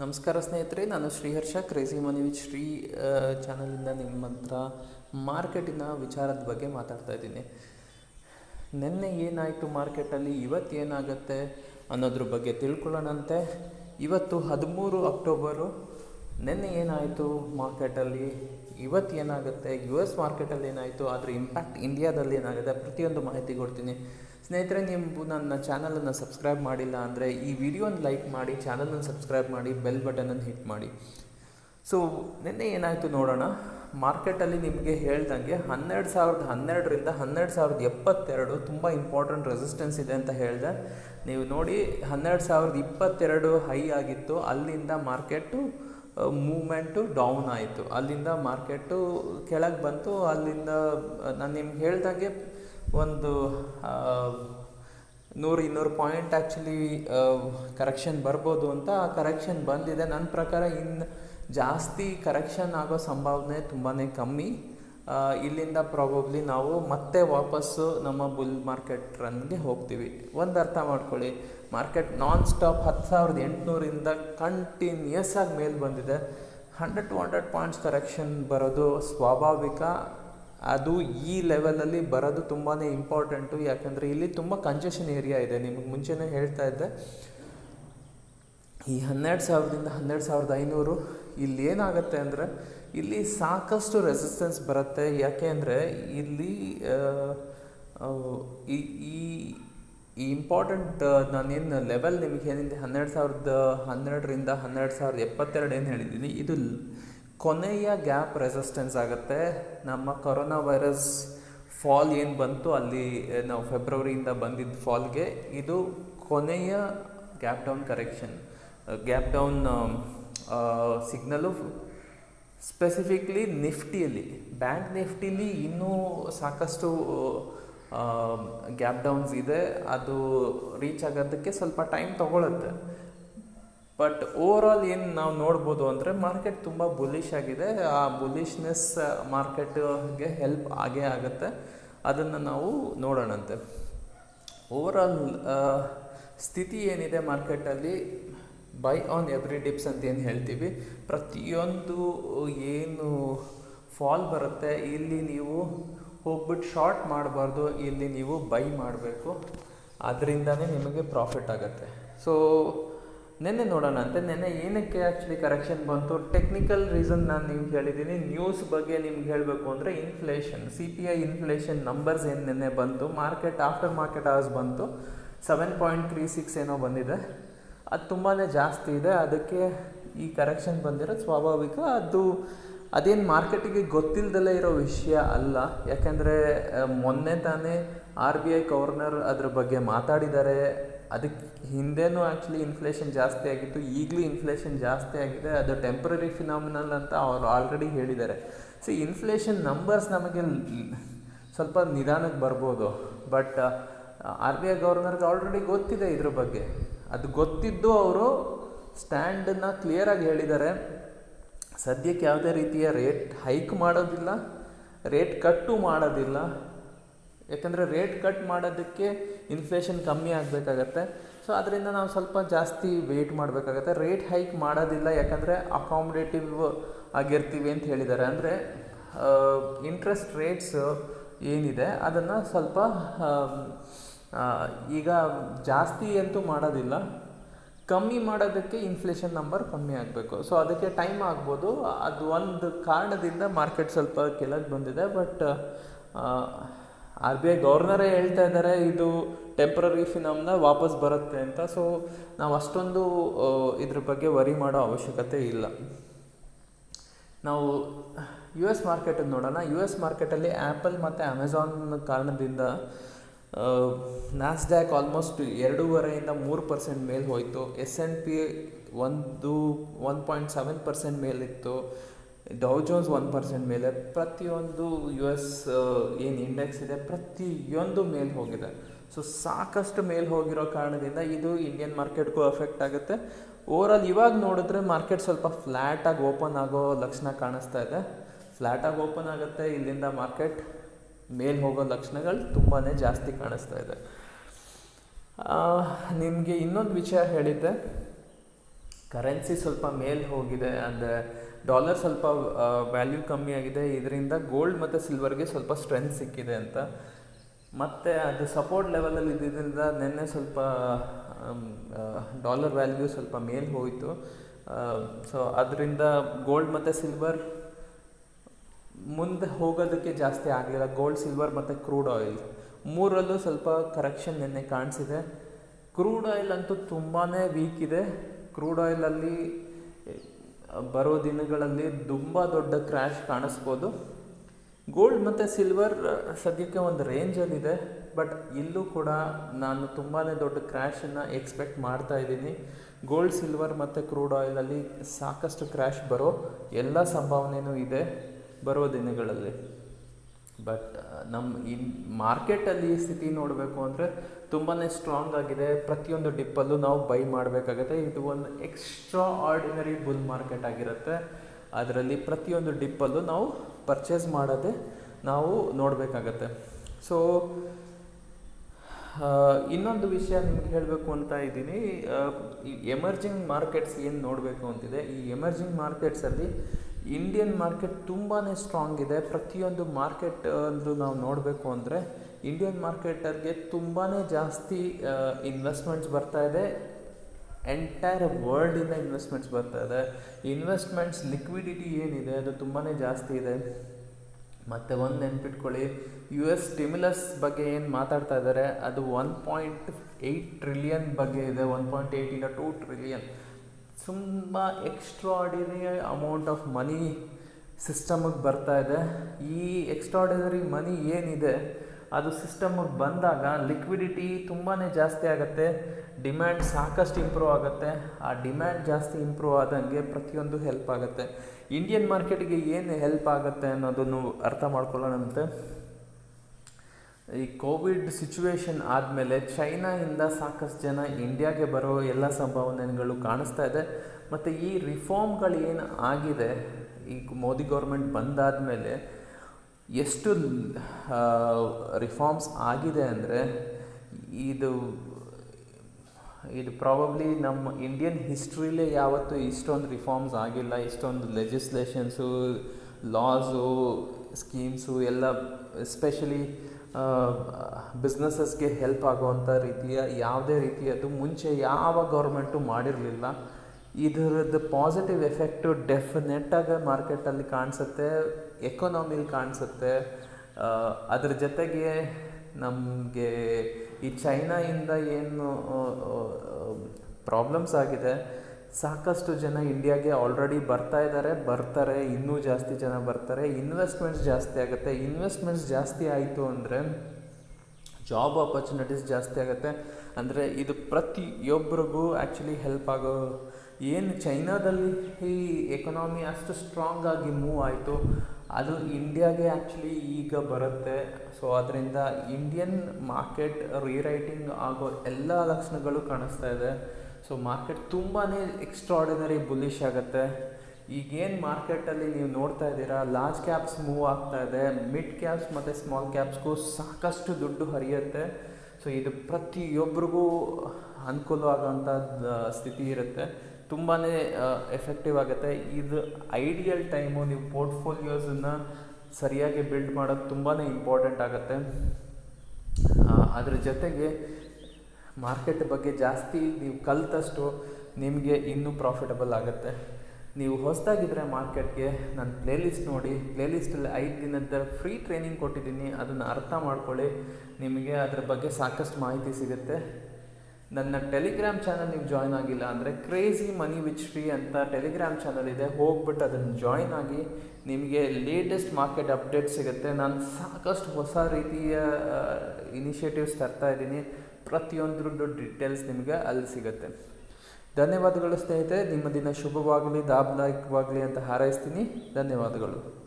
ನಮಸ್ಕಾರ ಸ್ನೇಹಿತರೆ, ನಾನು Sriharsha crazy money with Shri ಚಾನಲಿಂದ ನಿಮ್ಮ ಹತ್ರ ಮಾರ್ಕೆಟಿನ ವಿಚಾರದ ಬಗ್ಗೆ ಮಾತಾಡ್ತಾ ಇದ್ದೀನಿ. ನಿನ್ನೆ ಏನಾಯಿತು ಮಾರ್ಕೆಟಲ್ಲಿ ಇವತ್ತು ಏನಾಗುತ್ತೆ ಅನ್ನೋದ್ರ ಬಗ್ಗೆ ತಿಳ್ಕೊಳ್ಳೋಣಂತೆ. ಇವತ್ತು ಹದಿಮೂರು ಅಕ್ಟೋಬರು ನಿನ್ನೆ ಏನಾಯಿತು ಮಾರ್ಕೆಟಲ್ಲಿ ಇವತ್ತು ಏನಾಗುತ್ತೆ? ಯು ಎಸ್ ಮಾರ್ಕೆಟಲ್ಲಿ ಏನಾಯಿತು? ಅದ್ರ ಇಂಪ್ಯಾಕ್ಟ್ ಇಂಡಿಯಾದಲ್ಲಿ ಏನಾಗುತ್ತೆ ಪ್ರತಿಯೊಂದು ಮಾಹಿತಿ ಕೊಡ್ತೀನಿ. ಸ್ನೇಹಿತರೆ, ನೀವು ನನ್ನ ಚಾನಲನ್ನು ಸಬ್ಸ್ಕ್ರೈಬ್ ಮಾಡಿಲ್ಲ ಅಂದರೆ ಈ ವಿಡಿಯೋನ ಲೈಕ್ ಮಾಡಿ, ಚಾನಲನ್ನು ಸಬ್ಸ್ಕ್ರೈಬ್ ಮಾಡಿ, ಬೆಲ್ ಬಟನನ್ನು ಹಿಟ್ ಮಾಡಿ. ಸೊ, ನಿನ್ನೆ ಏನಾಯಿತು ನೋಡೋಣ. ಮಾರ್ಕೆಟಲ್ಲಿ ನಿಮಗೆ ಹೇಳ್ದಂಗೆ ಹನ್ನೆರಡು ಸಾವಿರದ ಹನ್ನೆರಡರಿಂದ ಹನ್ನೆರಡು ಸಾವಿರದ ಎಪ್ಪತ್ತೆರಡು ತುಂಬ ಇಂಪಾರ್ಟೆಂಟ್ ರೆಸಿಸ್ಟೆನ್ಸ್ ಇದೆ ಅಂತ ಹೇಳಿದೆ. ನೀವು ನೋಡಿ, ಹನ್ನೆರಡು ಸಾವಿರದ ಇಪ್ಪತ್ತೆರಡು ಹೈ ಆಗಿತ್ತು. ಅಲ್ಲಿಂದ ಮಾರ್ಕೆಟು ಮೂಮೆಂಟು ಡೌನ್ ಆಯಿತು. ಅಲ್ಲಿಂದ ಮಾರ್ಕೆಟು ಕೆಳಗೆ ಬಂತು. ಅಲ್ಲಿಂದ ನಾನು ನಿಮ್ಗೆ ಹೇಳ್ದಂಗೆ ಒಂದು ನೂರು ಇನ್ನೂರು ಪಾಯಿಂಟ್ ಆ್ಯಕ್ಚುಲಿ ಕರೆಕ್ಷನ್ ಬರ್ಬೋದು ಅಂತ ಆ ಕರೆಕ್ಷನ್ ಬಂದಿದೆ. ನನ್ನ ಪ್ರಕಾರ ಇನ್ನು ಜಾಸ್ತಿ ಕರೆಕ್ಷನ್ ಆಗೋ ಸಂಭಾವನೆ ತುಂಬಾ ಕಮ್ಮಿ. ಇಲ್ಲಿಂದ ಪ್ರಾಬಬ್ಲಿ ನಾವು ಮತ್ತೆ ವಾಪಸ್ಸು ನಮ್ಮ ಬುಲ್ ಮಾರ್ಕೆಟ್ ರನ್ಗೆ ಹೋಗ್ತೀವಿ. ಒಂದು ಅರ್ಥ ಮಾಡ್ಕೊಳ್ಳಿ. ಮಾರ್ಕೆಟ್ ನಾನ್ ಸ್ಟಾಪ್ ಹತ್ತು ಸಾವಿರದ ಎಂಟುನೂರಿಂದ ಕಂಟಿನ್ಯೂಸ್ ಆಗಿ ಮೇಲೆ ಬಂದಿದೆ. Hundred to hundred points correction ಬರೋದು ಸ್ವಾಭಾವಿಕ. ಅದು ಈ ಲೆವೆಲಲ್ಲಿ ಬರೋದು ತುಂಬಾ ಇಂಪಾರ್ಟೆಂಟು ಯಾಕಂದರೆ ಇಲ್ಲಿ ತುಂಬ ಕಂಜೆಷನ್ ಏರಿಯಾ ಇದೆ. ನಿಮಗೆ ಮುಂಚೆನೇ ಹೇಳ್ತಾ ಇದ್ದೆ. ಈ ಹನ್ನೆರಡು ಸಾವಿರದಿಂದ ಹನ್ನೆರಡು ಸಾವಿರದ ಐನೂರು ಇಲ್ಲಿ ಏನಾಗುತ್ತೆ ಅಂದರೆ ಇಲ್ಲಿ ಸಾಕಷ್ಟು ರೆಸಿಸ್ಟೆನ್ಸ್ ಬರುತ್ತೆ. ಯಾಕೆ ಅಂದರೆ ಇಲ್ಲಿ ಈ ಈ ಇಂಪಾರ್ಟೆಂಟ್ ನಾನೇನು ಲೆವೆಲ್ ನಿಮಗೆ ಏನಿದೆ ಹನ್ನೆರಡು ಸಾವಿರದ ಹನ್ನೆರಡರಿಂದ ಹನ್ನೆರಡು ಸಾವಿರದ ಎಪ್ಪತ್ತೆರಡು ಏನು ಹೇಳಿದ್ದೀನಿ? ಇದು ಕೊನೆಯ ಗ್ಯಾಪ್ ರೆಸಿಸ್ಟೆನ್ಸ್ ಆಗುತ್ತೆ. ನಮ್ಮ ಕೊರೋನಾ ವೈರಸ್ ಫಾಲ್ ಏನು ಬಂತು, ಅಲ್ಲಿ ನಾವು ಫೆಬ್ರವರಿಯಿಂದ ಬಂದಿದ್ದ ಫಾಲ್ಗೆ ಇದು ಕೊನೆಯ gap down correction gap down signal specifically ನಿಫ್ಟಿಯಲ್ಲಿ bank ನಿಫ್ಟಿಲಿ ಇನ್ನೂ ಸಾಕಷ್ಟು ಗ್ಯಾಪ್ ಡೌನ್ಸ್ ಇದೆ. ಅದು ರೀಚ್ ಆಗೋದಕ್ಕೆ ಸ್ವಲ್ಪ ಟೈಮ್ ತಗೊಳುತ್ತೆ. ಬಟ್ ಓವರ್ ಆಲ್ ಏನು ನಾವು ನೋಡ್ಬೋದು ಅಂದರೆ ಮಾರ್ಕೆಟ್ ತುಂಬ ಬುಲಿಶ್ ಆಗಿದೆ. ಆ ಬುಲಿಶ್ನೆಸ್ ಮಾರ್ಕೆಟ್ಗೆ ಹೆಲ್ಪ್ ಆಗೇ ಆಗುತ್ತೆ. ಅದನ್ನು ನಾವು ನೋಡೋಣಂತೆ. ಓವರ್ ಆಲ್ ಸ್ಥಿತಿ ಏನಿದೆ ಮಾರ್ಕೆಟಲ್ಲಿ ಬೈ ಆನ್ ಎವ್ರಿ ಡಿಪ್ಸ್ ಅಂತ ಏನು ಹೇಳ್ತೀವಿ. ಪ್ರತಿಯೊಂದು ಏನು ಫಾಲ್ ಬರುತ್ತೆ, ಇಲ್ಲಿ ನೀವು ಹೋಗ್ಬಿಟ್ಟು ಶಾರ್ಟ್ ಮಾಡಬಾರ್ದು, ಇಲ್ಲಿ ನೀವು ಬೈ ಮಾಡಬೇಕು. ಅದರಿಂದನೇ ನಿಮಗೆ ಪ್ರಾಫಿಟ್ ಆಗುತ್ತೆ. ಸೊ ನಿನ್ನೆ ನೋಡೋಣ ಅಂತ. ನಿನ್ನೆ ಏನಕ್ಕೆ ಆ್ಯಕ್ಚುಲಿ ಕರೆಕ್ಷನ್ ಬಂತು? ಟೆಕ್ನಿಕಲ್ ರೀಸನ್ ನಾನು ನಿಮ್ಗೆ ಹೇಳಿದ್ದೀನಿ ನ್ಯೂಸ್ ಬಗ್ಗೆ ನಿಮ್ಗೆ ಹೇಳಬೇಕು ಅಂದರೆ inflation C P I inflation numbers ಏನು ನಿನ್ನೆ ಬಂತು? ಮಾರ್ಕೆಟ್ ಆಫ್ಟರ್ ಮಾರ್ಕೆಟ್ ಅವರ್ಸ್ ಬಂತು. ಸೆವೆನ್ ಪಾಯಿಂಟ್ ತ್ರೀ ಸಿಕ್ಸ್ ಏನೋ ಬಂದಿದೆ. ಅದು ತುಂಬಾ ಜಾಸ್ತಿ ಇದೆ. ಅದಕ್ಕೆ ಈ ಕರೆಕ್ಷನ್ ಬಂದಿರೋದು ಸ್ವಾಭಾವಿಕ. ಅದು, ಅದೇನು ಮಾರ್ಕೆಟಿಗೆ ಗೊತ್ತಿಲ್ಲದಲ್ಲೇ ಇರೋ ವಿಷಯ ಅಲ್ಲ. ಯಾಕೆಂದರೆ ಮೊನ್ನೆ ತಾನೇ ಆರ್ ಬಿ ಐ ಗವರ್ನರ್ ಅದ್ರ ಬಗ್ಗೆ ಮಾತಾಡಿದ್ದಾರೆ. ಅದಕ್ಕೆ ಹಿಂದೆನೂ ಆ್ಯಕ್ಚುಲಿ ಇನ್ಫ್ಲೇಷನ್ ಜಾಸ್ತಿ ಆಗಿತ್ತು, ಈಗಲೂ ಇನ್ಫ್ಲೇಷನ್ ಜಾಸ್ತಿ ಆಗಿದೆ, ಅದು ಟೆಂಪ್ರರಿ ಫಿನಾಮಿನಲ್ ಅಂತ ಅವರು ಆಲ್ರೆಡಿ ಹೇಳಿದ್ದಾರೆ. ಸೊ ಇನ್ಫ್ಲೇಷನ್ ನಂಬರ್ಸ್ ನಮಗೆ ಸ್ವಲ್ಪ ನಿಧಾನಕ್ಕೆ ಬರ್ಬೋದು ಬಟ್ ಆರ್ ಬಿ ಐ ಗವರ್ನರ್ಗೆ ಆಲ್ರೆಡಿ ಗೊತ್ತಿದೆ ಇದ್ರ ಬಗ್ಗೆ. ಅದು ಗೊತ್ತಿದ್ದು ಅವರು ಸ್ಟ್ಯಾಂಡನ್ನು ಕ್ಲಿಯರಾಗಿ ಹೇಳಿದ್ದಾರೆ. ಸದ್ಯಕ್ಕೆ ಯಾವುದೇ ರೀತಿಯ ರೇಟ್ ಹೈಕ್ ಮಾಡೋದಿಲ್ಲ ರೇಟ್ ಕಟ್ಟು ಮಾಡೋದಿಲ್ಲ. ಯಾಕಂದರೆ ರೇಟ್ ಕಟ್ ಮಾಡೋದಕ್ಕೆ ಇನ್ಫ್ಲೇಷನ್ ಕಮ್ಮಿ ಆಗಬೇಕಾಗತ್ತೆ. ಸೊ ಅದರಿಂದ ನಾವು ಸ್ವಲ್ಪ ಜಾಸ್ತಿ ವೆಯ್ಟ್ ಮಾಡಬೇಕಾಗತ್ತೆ. ರೇಟ್ ಹೈಕ್ ಮಾಡೋದಿಲ್ಲ, ಯಾಕಂದರೆ ಅಕಾಮಡೇಟಿವ್ ಆಗಿರ್ತೀವಿ ಅಂತ ಹೇಳಿದ್ದಾರೆ. ಅಂದರೆ ಇಂಟ್ರೆಸ್ಟ್ ರೇಟ್ಸ್ ಏನಿದೆ, ಅದನ್ನು ಸ್ವಲ್ಪ ಈಗ ಜಾಸ್ತಿ ಅಂತೂ ಮಾಡೋದಿಲ್ಲ. ಕಮ್ಮಿ ಮಾಡೋದಕ್ಕೆ ಇನ್ಫ್ಲೇಷನ್ ನಂಬರ್ ಕಮ್ಮಿ ಆಗಬೇಕು. ಸೊ ಅದಕ್ಕೆ ಟೈಮ್ ಆಗ್ಬೋದು. ಅದು ಒಂದು ಕಾರಣದಿಂದ ಮಾರ್ಕೆಟ್ ಸ್ವಲ್ಪ ಕೆಳಗೆ ಬಂದಿದೆ. ಬಟ್ ಆರ್ ಬಿ ಐ ಗವರ್ನರೇ ಹೇಳ್ತಾ ಇದ್ದಾರೆ, ಇದು ಟೆಂಪ್ರರಿ ಫಿನಮ್ನ ವಾಪಸ್ ಬರುತ್ತೆ ಅಂತ. ಸೊ ನಾವು ಅಷ್ಟೊಂದು ಇದ್ರ ಬಗ್ಗೆ ವರಿ ಮಾಡೋ ಅವಶ್ಯಕತೆ ಇಲ್ಲ. ನಾವು ಯು ಎಸ್ ಮಾರ್ಕೆಟನ್ನು ನೋಡೋಣ. ಯು ಎಸ್ ಮಾರ್ಕೆಟಲ್ಲಿ ಆ್ಯಪಲ್ ಮತ್ತು ಅಮೆಝಾನ್ ಕಾರಣದಿಂದ ನ್ಯಾಸ್ಡ್ಯಾಕ್ ಆಲ್ಮೋಸ್ಟ್ ಎರಡೂವರೆಯಿಂದ ಮೂರು ಪರ್ಸೆಂಟ್ ಮೇಲೆ ಹೋಯಿತು. ಎಸ್ ಎನ್ ಪಿ ಒಂದು ಒನ್ ಪಾಯಿಂಟ್ ಸೆವೆನ್ ಪರ್ಸೆಂಟ್ ಮೇಲಿತ್ತು ಡೌ ಜೋನ್ಸ್ ಒನ್ ಪರ್ಸೆಂಟ್ ಮೇಲೆ ಪ್ರತಿಯೊಂದು ಯು ಎಸ್ ಏನು ಇಂಡೆಕ್ಸ್ ಇದೆ, ಪ್ರತಿಯೊಂದು ಮೇಲೆ ಹೋಗಿದೆ. ಸೊ ಸಾಕಷ್ಟು ಮೇಲೆ ಹೋಗಿರೋ ಕಾರಣದಿಂದ ಇದು ಇಂಡಿಯನ್ ಮಾರ್ಕೆಟ್ಗೂ ಎಫೆಕ್ಟ್ ಆಗುತ್ತೆ. ಓವರಾಲ್ ಇವಾಗ ನೋಡಿದ್ರೆ ಮಾರ್ಕೆಟ್ ಸ್ವಲ್ಪ ಫ್ಲ್ಯಾಟಾಗಿ ಓಪನ್ ಆಗೋ ಲಕ್ಷಣ ಕಾಣಿಸ್ತಾ ಇದೆ. ಫ್ಲ್ಯಾಟಾಗಿ ಓಪನ್ ಆಗುತ್ತೆ, ಇಲ್ಲಿಂದ ಮಾರ್ಕೆಟ್ ಮೇಲೆ ಹೋಗೋ ಲಕ್ಷಣಗಳು ತುಂಬಾ ಜಾಸ್ತಿ ಕಾಣಿಸ್ತಾ ಇದೆ. ನಿಮಗೆ ಇನ್ನೊಂದು ವಿಷಯ ಹೇಳಿದ್ದೆ. ಕರೆನ್ಸಿ ಸ್ವಲ್ಪ ಮೇಲೆ ಹೋಗಿದೆ ಅಂದರೆ ಡಾಲರ್ ಸ್ವಲ್ಪ ವ್ಯಾಲ್ಯೂ ಕಮ್ಮಿ ಆಗಿದೆ. ಇದರಿಂದ ಗೋಲ್ಡ್ ಮತ್ತು ಸಿಲ್ವರ್ಗೆ ಸ್ವಲ್ಪ ಸ್ಟ್ರೆಂತ್ ಸಿಕ್ಕಿದೆ ಅಂತ. ಮತ್ತು ಅದು ಸಪೋರ್ಟ್ ಲೆವೆಲಲ್ಲಿ ಇದ್ದಿದ್ದರಿಂದ ನಿನ್ನೆ ಸ್ವಲ್ಪ ಡಾಲರ್ ವ್ಯಾಲ್ಯೂ ಸ್ವಲ್ಪ ಮೇಲೆ ಹೋಯಿತು. ಸೊ ಅದರಿಂದ ಗೋಲ್ಡ್ ಮತ್ತು ಸಿಲ್ವರ್ ಮುಂದೆ ಹೋಗೋದಕ್ಕೆ ಜಾಸ್ತಿ ಆಗಲಿಲ್ಲ. ಗೋಲ್ಡ್ ಸಿಲ್ವರ್ ಮತ್ತು ಕ್ರೂಡ್ ಆಯಿಲ್ ಮೂರಲ್ಲೂ ಸ್ವಲ್ಪ ಕರೆಕ್ಷನ್ ನಿನ್ನೆ ಕಾಣಿಸಿದೆ. ಕ್ರೂಡ್ ಆಯಿಲ್ ಅಂತೂ ತುಂಬಾ ವೀಕ್ ಇದೆ. ಕ್ರೂಡ್ ಆಯಿಲಲ್ಲಿ ಬರೋ ದಿನಗಳಲ್ಲಿ ತುಂಬ ದೊಡ್ಡ ಕ್ರ್ಯಾಶ್ ಕಾಣಿಸ್ಬೋದು. ಗೋಲ್ಡ್ ಮತ್ತು ಸಿಲ್ವರ್ ಸದ್ಯಕ್ಕೆ ಒಂದು ರೇಂಜಲ್ಲಿದೆ ಬಟ್ ಇಲ್ಲೂ ಕೂಡ ನಾನು ತುಂಬಾ ದೊಡ್ಡ ಕ್ರ್ಯಾಶನ್ನು ಎಕ್ಸ್ಪೆಕ್ಟ್ ಮಾಡ್ತಾ ಇದ್ದೀನಿ. ಗೋಲ್ಡ್ ಸಿಲ್ವರ್ ಮತ್ತು ಕ್ರೂಡ್ ಆಯಿಲಲ್ಲಿ ಸಾಕಷ್ಟು ಕ್ರ್ಯಾಶ್ ಬರೋ ಎಲ್ಲ ಸಂಭಾವನೆಯೂ ಇದೆ ಬರೋ ದಿನಗಳಲ್ಲಿ. ಬಟ್ ನಮ್ಮ ಇನ್ ಮಾರ್ಕೆಟಲ್ಲಿ ಸ್ಥಿತಿ ನೋಡಬೇಕು ಅಂದರೆ ತುಂಬಾ ಸ್ಟ್ರಾಂಗ್ ಆಗಿದೆ. ಪ್ರತಿಯೊಂದು ಡಿಪ್ಪಲ್ಲೂ ನಾವು ಬೈ ಮಾಡಬೇಕಾಗತ್ತೆ. ಇದು ಒಂದು ಎಕ್ಸ್ಟ್ರಾ ಆರ್ಡಿನರಿ ಬುಲ್ ಮಾರ್ಕೆಟ್ ಆಗಿರುತ್ತೆ. ಅದರಲ್ಲಿ ಪ್ರತಿಯೊಂದು ಡಿಪ್ಪಲ್ಲೂ ನಾವು ಪರ್ಚೇಸ್ ಮಾಡೋದೇ ನಾವು ನೋಡಬೇಕಾಗತ್ತೆ. ಸೊ ಇನ್ನೊಂದು ವಿಷಯ ನಿಮ್ಗೆ ಹೇಳಬೇಕು ಅಂತ ಇದ್ದೀನಿ. ಈ ಎಮರ್ಜಿಂಗ್ ಮಾರ್ಕೆಟ್ಸ್ ಏನು ನೋಡಬೇಕು ಅಂತಿದೆ? ಈ ಎಮರ್ಜಿಂಗ್ ಮಾರ್ಕೆಟ್ಸಲ್ಲಿ ಇಂಡಿಯನ್ ಮಾರ್ಕೆಟ್ ತುಂಬಾ ಸ್ಟ್ರಾಂಗ್ ಇದೆ. ಪ್ರತಿಯೊಂದು ಮಾರ್ಕೆಟ್ ಅಂದು ನಾವು ನೋಡಬೇಕು ಅಂದರೆ ಇಂಡಿಯನ್ ಮಾರ್ಕೆಟರ್ಗೆ ತುಂಬಾ ಜಾಸ್ತಿ ಇನ್ವೆಸ್ಟ್ಮೆಂಟ್ಸ್ ಬರ್ತಾ ಇದೆ. ಎಂಟೈರ್ ವರ್ಲ್ಡಿಂದ ಇನ್ವೆಸ್ಟ್ಮೆಂಟ್ಸ್ ಬರ್ತಾ ಇದೆ. ಇನ್ವೆಸ್ಟ್ಮೆಂಟ್ಸ್ ಲಿಕ್ವಿಡಿಟಿ ಏನಿದೆ ಅದು ತುಂಬಾ ಜಾಸ್ತಿ ಇದೆ. ಮತ್ತು ಒಂದು ನೆನ್ಪಿಟ್ಕೊಳ್ಳಿ ಯು ಎಸ್ ಸ್ಟಿಮ್ಯುಲಸ್ ಬಗ್ಗೆ ಏನು ಮಾತಾಡ್ತಾ ಇದ್ದಾರೆ ಅದು ಒನ್ ಪಾಯಿಂಟ್ ಏಯ್ಟ್ ಟ್ರಿಲಿಯನ್ ಬಗ್ಗೆ ಇದೆ. ಒನ್ ಪಾಯಿಂಟ್ ಏಯ್ಟ್ ಇಲ್ಲ ಟೂ ಟ್ರಿಲಿಯನ್ ತುಂಬ ಎಕ್ಸ್ಟ್ರಾಡಿನರಿ ಅಮೌಂಟ್ ಆಫ್ ಮನಿ ಸಿಸ್ಟಮಿಗೆ ಬರ್ತಾ ಇದೆ. ಈ ಎಕ್ಸ್ಟ್ರಾಡಿನರಿ ಮನಿ ಏನಿದೆ, ಅದು ಸಿಸ್ಟಮಿಗೆ ಬಂದಾಗ ಲಿಕ್ವಿಡಿಟಿ ತುಂಬಾ ಜಾಸ್ತಿ ಆಗುತ್ತೆ ಡಿಮ್ಯಾಂಡ್ ಸಾಕಷ್ಟು ಇಂಪ್ರೂವ್ ಆಗುತ್ತೆ. ಆ ಡಿಮ್ಯಾಂಡ್ ಜಾಸ್ತಿ ಇಂಪ್ರೂವ್ ಆದಂಗೆ ಪ್ರತಿಯೊಂದು ಹೆಲ್ಪ್ ಆಗುತ್ತೆ. ಇಂಡಿಯನ್ ಮಾರ್ಕೆಟ್ಗೆ ಏನು ಹೆಲ್ಪ್ ಆಗುತ್ತೆ ಅನ್ನೋದನ್ನು ಅರ್ಥ ಮಾಡ್ಕೊಳ್ಳೋಣಂತೆ. ಈ ಕೋವಿಡ್ ಸಿಚುವೇಶನ್ ಆದಮೇಲೆ ಚೈನಾಯಿಂದ ಸಾಕಷ್ಟು ಜನ ಇಂಡಿಯಾಗೆ ಬರೋ ಎಲ್ಲ ಸಂಭಾವನೆಗಳು ಕಾಣಿಸ್ತಾ ಇದೆ. ಮತ್ತು ಈ ರಿಫಾರ್ಮ್ಗಳು ಏನು ಆಗಿದೆ, ಈ ಮೋದಿ ಗೌರ್ಮೆಂಟ್ ಬಂದಾದಮೇಲೆ ಎಷ್ಟು ರಿಫಾರ್ಮ್ಸ್ ಆಗಿದೆ ಅಂದರೆ ಇದು ಇದು ಪ್ರಾಬಬ್ಲಿ ನಮ್ಮ ಇಂಡಿಯನ್ ಹಿಸ್ಟ್ರಿಲೇ ಯಾವತ್ತೂ ಇಷ್ಟೊಂದು ರಿಫಾರ್ಮ್ಸ್ ಆಗಿಲ್ಲ. ಇಷ್ಟೊಂದು ಲೆಜಿಸ್ಲೇಷನ್ಸು ಲಾಸು ಸ್ಕೀಮ್ಸು ಎಲ್ಲ ಎಸ್ಪೆಷಲಿ ಬಿಸ್ನೆಸಸ್ಗೆ ಹೆಲ್ಪ್ ಆಗುವಂಥ ರೀತಿಯ ಯಾವುದೇ ರೀತಿಯದು ಮುಂಚೆ ಯಾವ ಗೌರ್ಮೆಂಟು ಮಾಡಿರಲಿಲ್ಲ. ಇದರದ್ದು ಪಾಸಿಟಿವ್ ಎಫೆಕ್ಟು ಡೆಫಿನೆಟ್ಟಾಗಿ ಮಾರ್ಕೆಟಲ್ಲಿ ಕಾಣಿಸುತ್ತೆ ಎಕೊನಾಮಿಲಿ ಕಾಣಿಸುತ್ತೆ. ಅದ್ರ ಜೊತೆಗೆ ನಮಗೆ ಈ ಚೈನಾಯಿಂದ ಏನು ಪ್ರಾಬ್ಲಮ್ಸ್ ಆಗಿದೆ. ಸಾಕಷ್ಟು ಜನ ಇಂಡಿಯಾಗೆ ಆಲ್ರೆಡಿ ಬರ್ತಾ ಇದ್ದಾರೆ ಬರ್ತಾರೆ, ಇನ್ನೂ ಜಾಸ್ತಿ ಜನ ಬರ್ತಾರೆ ಇನ್ವೆಸ್ಟ್ಮೆಂಟ್ಸ್ ಜಾಸ್ತಿ ಆಗುತ್ತೆ. ಇನ್ವೆಸ್ಟ್ಮೆಂಟ್ಸ್ ಜಾಸ್ತಿ ಆಯಿತು ಅಂದರೆ ಜಾಬ್ ಆಪರ್ಚುನಿಟೀಸ್ ಜಾಸ್ತಿ ಆಗುತ್ತೆ. ಅಂದರೆ ಇದು ಪ್ರತಿಯೊಬ್ಬರಿಗೂ ಆ್ಯಕ್ಚುಲಿ ಹೆಲ್ಪ್ ಆಗೋ, ಏನು ಚೈನಾದಲ್ಲಿ ಈ ಎಕನಾಮಿ ಅಷ್ಟು ಸ್ಟ್ರಾಂಗ್ ಆಗಿ ಮೂವ್ ಆಯಿತು, ಅದು ಇಂಡಿಯಾಗೆ ಆ್ಯಕ್ಚುಲಿ ಈಗ ಬರುತ್ತೆ. ಸೊ ಅದರಿಂದ ಇಂಡಿಯನ್ ಮಾರ್ಕೆಟ್ ರೀರೈಟಿಂಗ್ ಆಗೋ ಎಲ್ಲ ಲಕ್ಷಣಗಳು ಕಾಣಿಸ್ತಾ ಇದೆ. ಸೊ ಮಾರ್ಕೆಟ್ ತುಂಬಾ ಎಕ್ಸ್ಟ್ರಾರ್ಡಿನರಿ ಬುಲಿಶ್ ಆಗುತ್ತೆ. ಈಗೇನು ಮಾರ್ಕೆಟಲ್ಲಿ ನೀವು ನೋಡ್ತಾ ಇದ್ದೀರಾ ಲಾರ್ಜ್ ಕ್ಯಾಪ್ಸ್ ಮೂವ್ ಆಗ್ತಾ ಇದೆ ಮಿಡ್ ಕ್ಯಾಪ್ಸ್ ಮತ್ತು ಸ್ಮಾಲ್ ಕ್ಯಾಪ್ಸ್ಗೂ ಸಾಕಷ್ಟು ದುಡ್ಡು ಹರಿಯುತ್ತೆ. ಸೊ ಇದು ಪ್ರತಿಯೊಬ್ಬರಿಗೂ ಅನುಕೂಲವಾಗೋಂಥ ಸ್ಥಿತಿ ಇರುತ್ತೆ. ತುಂಬಾ ಎಫೆಕ್ಟಿವ್ ಆಗುತ್ತೆ. ಇದು ಐಡಿಯಲ್ ಟೈಮು ನೀವು ಪೋರ್ಟ್ಫೋಲಿಯೋಸನ್ನು ಸರಿಯಾಗಿ ಬಿಲ್ಡ್ ಮಾಡೋದು ತುಂಬಾ ಇಂಪಾರ್ಟೆಂಟ್ ಆಗುತ್ತೆ. ಅದ್ರ ಜೊತೆಗೆ ಮಾರ್ಕೆಟ್ ಬಗ್ಗೆ ಜಾಸ್ತಿ ನೀವು ಕಲಿತಷ್ಟು ನಿಮಗೆ ಇನ್ನೂ ಪ್ರಾಫಿಟಬಲ್ ಆಗುತ್ತೆ. ನೀವು ಹೊಸದಾಗಿದ್ದರೆ ಮಾರ್ಕೆಟ್ಗೆ ನನ್ನ ಪ್ಲೇಲಿಸ್ಟ್ ನೋಡಿ ಪ್ಲೇಲಿಸ್ಟಲ್ಲಿ ಐದು ದಿನದ ಫ್ರೀ ಟ್ರೈನಿಂಗ್ ಕೊಟ್ಟಿದ್ದೀನಿ, ಅದನ್ನು ಅರ್ಥ ಮಾಡ್ಕೊಳ್ಳಿ. ನಿಮಗೆ ಅದರ ಬಗ್ಗೆ ಸಾಕಷ್ಟು ಮಾಹಿತಿ ಸಿಗುತ್ತೆ. ನನ್ನ ಟೆಲಿಗ್ರಾಮ್ ಚಾನಲ್ ನೀವು ಜಾಯ್ನ್ ಆಗಿಲ್ಲ ಅಂದರೆ ಕ್ರೇಜಿ ಮನಿ ವಿಚ್ ಫ್ರೀ ಅಂತ ಟೆಲಿಗ್ರಾಮ್ ಚಾನಲ್ ಇದೆ. ಹೋಗ್ಬಿಟ್ಟು ಅದನ್ನು ಜಾಯ್ನ್ ಆಗಿ ನಿಮಗೆ ಲೇಟೆಸ್ಟ್ ಮಾರ್ಕೆಟ್ ಅಪ್ಡೇಟ್ ಸಿಗುತ್ತೆ. ನಾನು ಸಾಕಷ್ಟು ಹೊಸ ರೀತಿಯ ಇನಿಷಿಯೇಟಿವ್ಸ್ ತರ್ತಾ ಇದ್ದೀನಿ. ಪ್ರತಿಯೊಂದ್ರದ್ದು ಡೀಟೇಲ್ಸ್ ನಿಮಗೆ ಅಲ್ಲಿ ಸಿಗುತ್ತೆ. ಧನ್ಯವಾದಗಳು ಸ್ನೇಹಿತರೆ ನಿಮ್ಮ ದಿನ ಶುಭವಾಗಲಿ ಲಾಭದಾಯಕವಾಗಲಿ ಅಂತ ಹಾರೈಸ್ತೀನಿ. ಧನ್ಯವಾದಗಳು.